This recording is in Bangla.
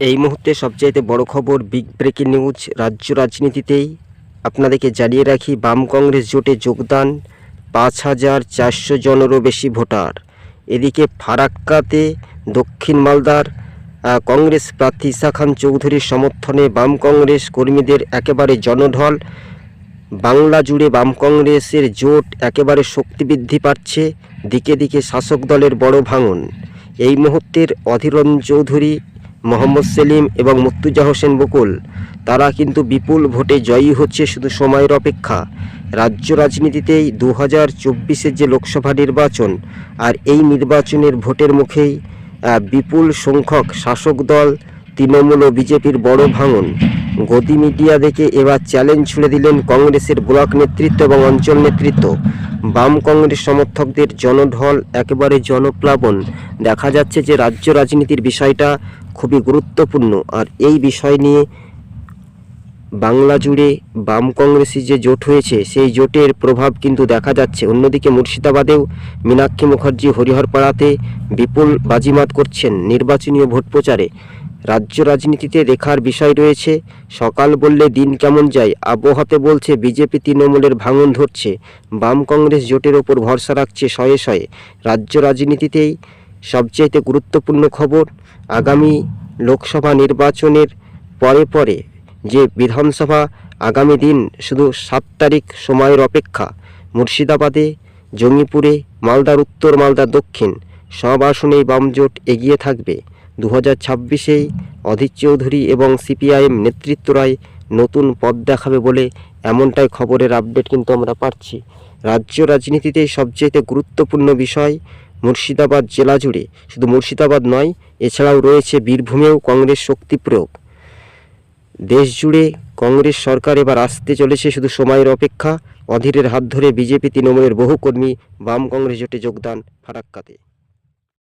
এই মুহূর্তে সবচাইতে বড় খবর বিগ ব্রেকিং নিউজ রাজ্য রাজনীতিতেই। আপনাদেরকে জানিয়ে রাখি, বাম কংগ্রেস জোটে যোগদান পাঁচ হাজার চারশো জনেরও বেশি ভোটার। এদিকে ফারাক্কাতে দক্ষিণ মালদার কংগ্রেস প্রার্থী ইসা খান চৌধুরীর সমর্থনে বাম কংগ্রেস কর্মীদের একেবারে জনঢল। বাংলা জুড়ে বাম কংগ্রেসের জোট একেবারে শক্তি বৃদ্ধি পাচ্ছে, দিকে দিকে শাসক দলের বড় ভাঙন। এই মুহূর্তের অধীরন চৌধুরী মোহাম্মদ সেলিম এবং মুর্তুজা হোসেন বকুল। তারা কিন্তু বিপুল ভোটে জয়ী হচ্ছে শুধু সময়ের অপেক্ষা। রাজ্য রাজনীতিতেই দু হাজার চব্বিশের যে লোকসভা নির্বাচন আর এই নির্বাচনের ভোটের মুখেই বিপুল সংখ্যক শাসক দল, তৃণমূল ও বিজেপির বড় ভাঙন। গদি মিডিয়া দেখে এবার চ্যালেঞ্জ ছুড়ে দিলেন কংগ্রেসের ব্লক নেতৃত্ব এবং অঞ্চল নেতৃত্ব। বাম কংগ্রেস সমর্থকদের জনঢল একেবারে জনপ্লাবন। দেখা যাচ্ছে যে রাজ্য রাজনীতির বিষয়টা খুবই গুরুত্বপূর্ণ। আর এই বিষয় নিয়ে বাংলা জুড়ে বাম কংগ্রেসের যে জোট হয়েছে, সেই জোটের প্রভাব কিন্তু দেখা যাচ্ছে। অন্যদিকে মুর্শিদাবাদেও মীনাক্ষী মুখার্জি হরিহরপাড়াতে বিপুল বাজিমাত করছেন নির্বাচনী ভোট প্রচারে। রাজ্য রাজনীতিতে রেখার বিষয় রয়েছে, সকাল বললে দিন কেমন যায়, আবহাওয়াতে বলছে বিজেপি তৃণমূলের ভাঙন ধরছে। বাম কংগ্রেস জোটের ওপর ভরসা রাখছে শয়ে শয়ে। রাজ্য রাজনীতিতেই সবচাইতে গুরুত্বপূর্ণ খবর, আগামী লোকসভা নির্বাচনের পরে পরে যে বিধানসভা আগামী দিন শুধু সাত তারিখ সময়ের অপেক্ষা, মুর্শিদাবাদে, জঙ্গিপুরে, মালদার উত্তর, মালদার দক্ষিণ, সব আসনেই বাম জোট এগিয়ে থাকবে। দু হাজার ছাব্বিশেই অধীর চৌধুরী এবং সিপিআইএম নেতৃত্বরাই নতুন পদ দেখাবে বলে এমনটাই খবরের আপডেট কিন্তু আমরা পাচ্ছি। রাজ্য রাজনীতিতে সবচেয়ে গুরুত্বপূর্ণ বিষয় মুর্শিদাবাদ জেলা জুড়ে। শুধু মুর্শিদাবাদ নয়, এছাড়াও রয়েছে বীরভূমেও কংগ্রেস শক্তি প্রয়োগ। দেশ জুড়ে কংগ্রেস সরকার এবার আসতে চলেছে শুধু সময়ের অপেক্ষা। অধীরের হাত ধরে বিজেপি তৃণমূলের বহু কর্মী বাম কংগ্রেস জোটে যোগদান ফারাক্কাতে।